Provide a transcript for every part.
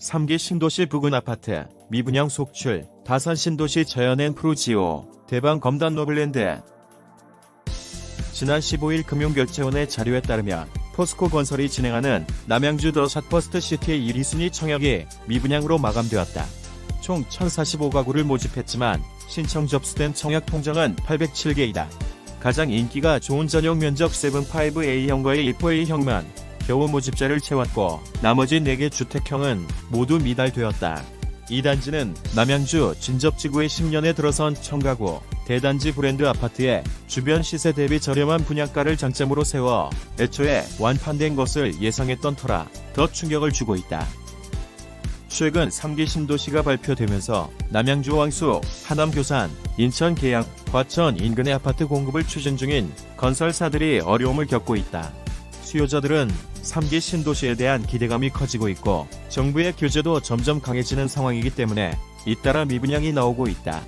3기 신도시 부근 아파트, 미분양 속출, 다산 신도시 저연엔 프로지오, 대방 검단 노블랜드. 지난 15일 금융결제원의 자료에 따르면 포스코 건설이 진행하는 남양주 더 샷버스트 시티의 1위 순위 청약이 미분양으로 마감되었다. 총 1045가구를 모집했지만 신청 접수된 청약 통장은 807개이다. 가장 인기가 좋은 전용 면적 7-5A형과의 2.2형만 겨우 모집자를 채웠고 나머지 4개 주택형은 모두 미달되었다. 이 단지는 남양주 진접지구에 10년에 들어선 청가구 대단지 브랜드 아파트에 주변 시세 대비 저렴한 분양가를 장점으로 세워 애초에 완판된 것을 예상했던 터라 더 충격을 주고 있다. 최근 3기 신도시가 발표되면서 남양주 왕수, 하남 교산, 인천 계양, 과천 인근의 아파트 공급을 추진 중인 건설사들이 어려움을 겪고 있다. 수요자들은 3기 신도시에 대한 기대감이 커지고 있고 정부의 규제도 점점 강해지는 상황이기 때문에 잇따라 미분양이 나오고 있다.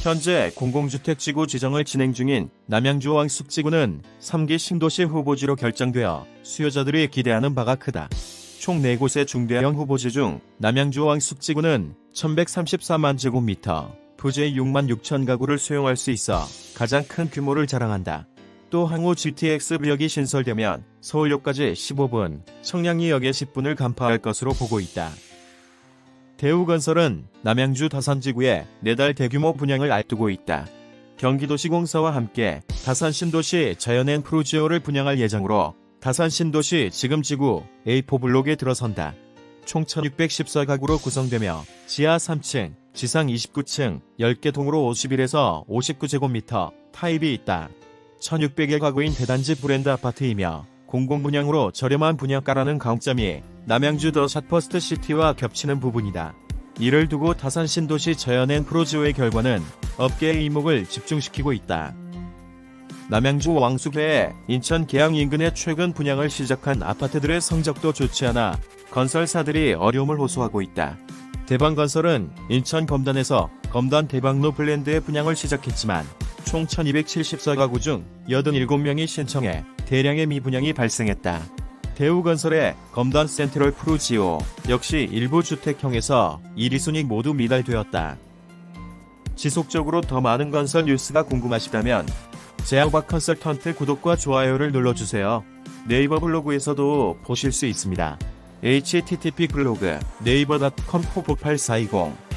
현재 공공주택지구 지정을 진행 중인 남양주 왕숙지구는 3기 신도시 후보지로 결정되어 수요자들이 기대하는 바가 크다. 총 4곳의 중대형 후보지 중 남양주 왕숙지구는 1134만 제곱미터, 부재 6만 6천 가구를 수용할 수 있어 가장 큰 규모를 자랑한다. 또 항우 GTX-역이 신설되면 서울역까지 15분, 청량리역에 10분을 간파할 것으로 보고 있다. 대우건설은 남양주 다산지구에 내달 대규모 분양을 앞두고 있다. 경기도시공사와 함께 다산 신도시 자연엔 프로지오를 분양할 예정으로 다산 신도시 지금 지구 A4 블록에 들어선다. 총 1614가구로 구성되며 지하 3층, 지상 29층, 10개 동으로 51에서 59제곱미터 타입이 있다. 1600의 가구인 대단지 브랜드 아파트이며 공공분양으로 저렴한 분양가라는 강점이 남양주 더 샷퍼스트 시티와 겹치는 부분이다. 이를 두고 다산 신도시 저연엔 프로지오의 결과는 업계의 이목을 집중시키고 있다. 남양주 왕숙회에 인천 계양 인근에 최근 분양을 시작한 아파트들의 성적도 좋지 않아 건설사들이 어려움을 호소하고 있다. 대방건설은 인천 검단에서 검단 대방로 블랜드의 분양을 시작했지만 총 1274가구 중 87명이 신청해 대량의 미분양이 발생했다. 대우건설의 검단 센트럴 프루지오 역시 일부 주택형에서 1위 순위 모두 미달되었다. 지속적으로 더 많은 건설 뉴스가 궁금하시다면 제아박 컨설턴트 구독과 좋아요를 눌러주세요. 네이버 블로그에서도 보실 수 있습니다. http 블로그 네이버.com 448 420